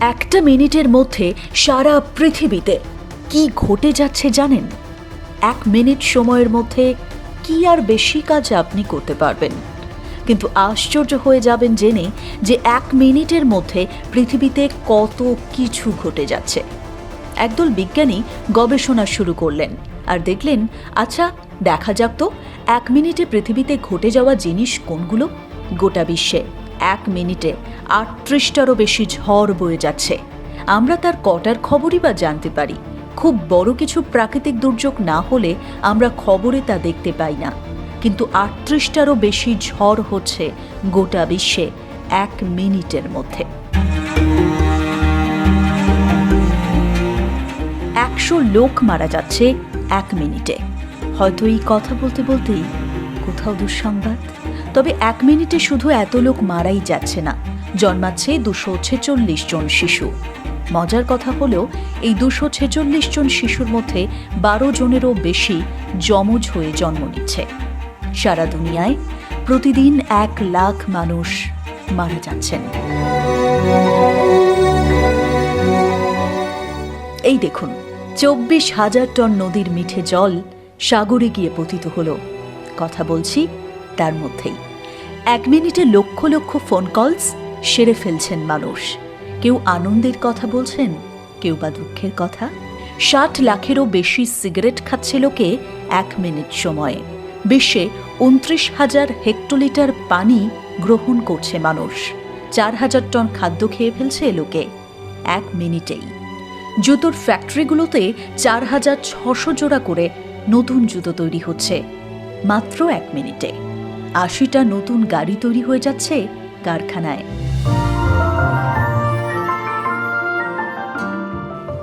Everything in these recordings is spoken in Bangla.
একটা মিনিটের মধ্যে সারা পৃথিবীতে কি ঘটে যাচ্ছে জানেন? এক মিনিট সময়ের মধ্যে কি আর বেশি কাজ আপনি করতে পারবেন? কিন্তু আশ্চর্য হয়ে যাবেন জেনে যে এক মিনিটের মধ্যে পৃথিবীতে কত কিছু ঘটে যাচ্ছে। একদল বিজ্ঞানী গবেষণা শুরু করলেন আর দেখলেন আচ্ছা দেখা যাক তো, এক মিনিটে পৃথিবীতে ঘটে যাওয়া জিনিস কোনগুলো? গোটা বিশ্বে। এক মিনিটে আটত্রিশটারও বেশি ঝড় বয়ে যাচ্ছে। আমরা তার কটার খবরই বা জানতে পারি। খুব বড় কিছু প্রাকৃতিক দুর্যোগ না হলে আমরা খবরে তা দেখতে পাই না। কিন্তু আটত্রিশটারও বেশি ঝড় হচ্ছে গোটা বিশ্বে এক মিনিটের মধ্যে। একশো লোক মারা যাচ্ছে এক মিনিটে। হয়তো এই কথা বলতে বলতেই কোথাও দুঃসংবাদ। তবে এক মিনিটে শুধু এত লোক মারাই যাচ্ছে না। জন্মাচ্ছে দুশো ছেচল্লিশ জন শিশু। মজার কথা হলেও এই দুশো ছেচল্লিশ জন শিশুর মধ্যে বারো জনেরও বেশি যমজ হয়ে জন্ম নিচ্ছে। সারা দুনিয়ায় প্রতিদিন এক লাখ মানুষ মারা যাচ্ছেন। এই দেখুন, চব্বিশ হাজার টন নদীর মিঠে জল সাগরে গিয়ে পতিত হলো। কথা বলছি তার মধ্যেই। এক মিনিটে লক্ষ লক্ষ ফোন কলস সেরে ফেলছেন মানুষ। কেউ আনন্দের কথা বলছেন, কেউ বা দুঃখের কথা। ষাট লাখেরও বেশি সিগারেট খাচ্ছে লোকে এক মিনিট সময়ে। বিশ্বে উনত্রিশ হাজার হেক্টোলিটার পানি গ্রহণ করছে মানুষ। চার হাজার টন খাদ্য খেয়ে ফেলছে লোকে এক মিনিটেই। জুতোর ফ্যাক্টরিগুলোতে চার হাজার ছশো জোড়া করে নতুন জুতো তৈরি হচ্ছে। মাত্র এক মিনিটে। আশিটা নতুন গাড়ি তৈরি হয়ে যাচ্ছে কারখানায়।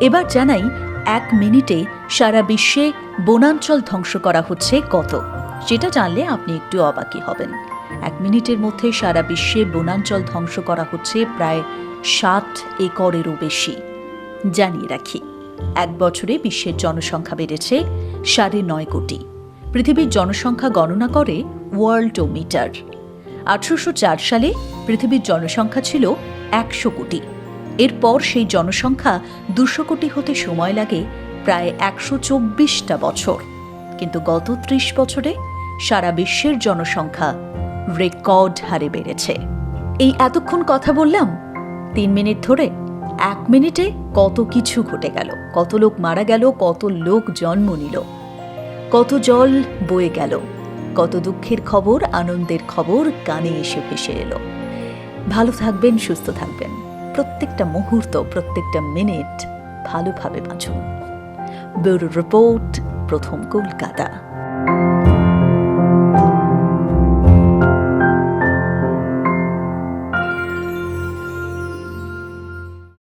এবার জানাই, এক মিনিটে সারা বিশ্বে বনাঞ্চল ধ্বংস করা হচ্ছে কত? সেটা জানলে আপনি একটু অবাকি হবেন। এক মিনিটের মধ্যে সারা বিশ্বে বনাঞ্চল ধ্বংস করা হচ্ছে প্রায় ষাট একরেরও বেশি। জানিয়ে রাখি, এক বছরে বিশ্বের জনসংখ্যা বেড়েছে সাড়ে নয় কোটি। পৃথিবীর জনসংখ্যা গণনা করে ওয়ার্ল্ডোমিটার। আঠারোশো চার সালে পৃথিবীর জনসংখ্যা ছিল একশো কোটি। এরপর সেই জনসংখ্যা দুশো কোটি হতে সময় লাগে প্রায় একশো চব্বিশটা বছর। কিন্তু গত ত্রিশ বছরে সারা বিশ্বের জনসংখ্যা রেকর্ড হারে বেড়েছে। এই এতক্ষণ কথা বললাম, তিন মিনিট ধরে এক মিনিটে কত কিছু ঘটে গেল, কত লোক মারা গেল, কত লোক জন্ম নিল। কত জল বয়ে গেল, কত দুঃখের খবর, আনন্দের খবর কানে এসে ভেসে এলো। ভালো থাকবেন, সুস্থ থাকবেন। প্রত্যেকটা মুহূর্ত, প্রত্যেকটা মিনিট ভালোভাবে বাঁচুন। ব্যুরো রিপোর্ট, প্রথম কলকাতা।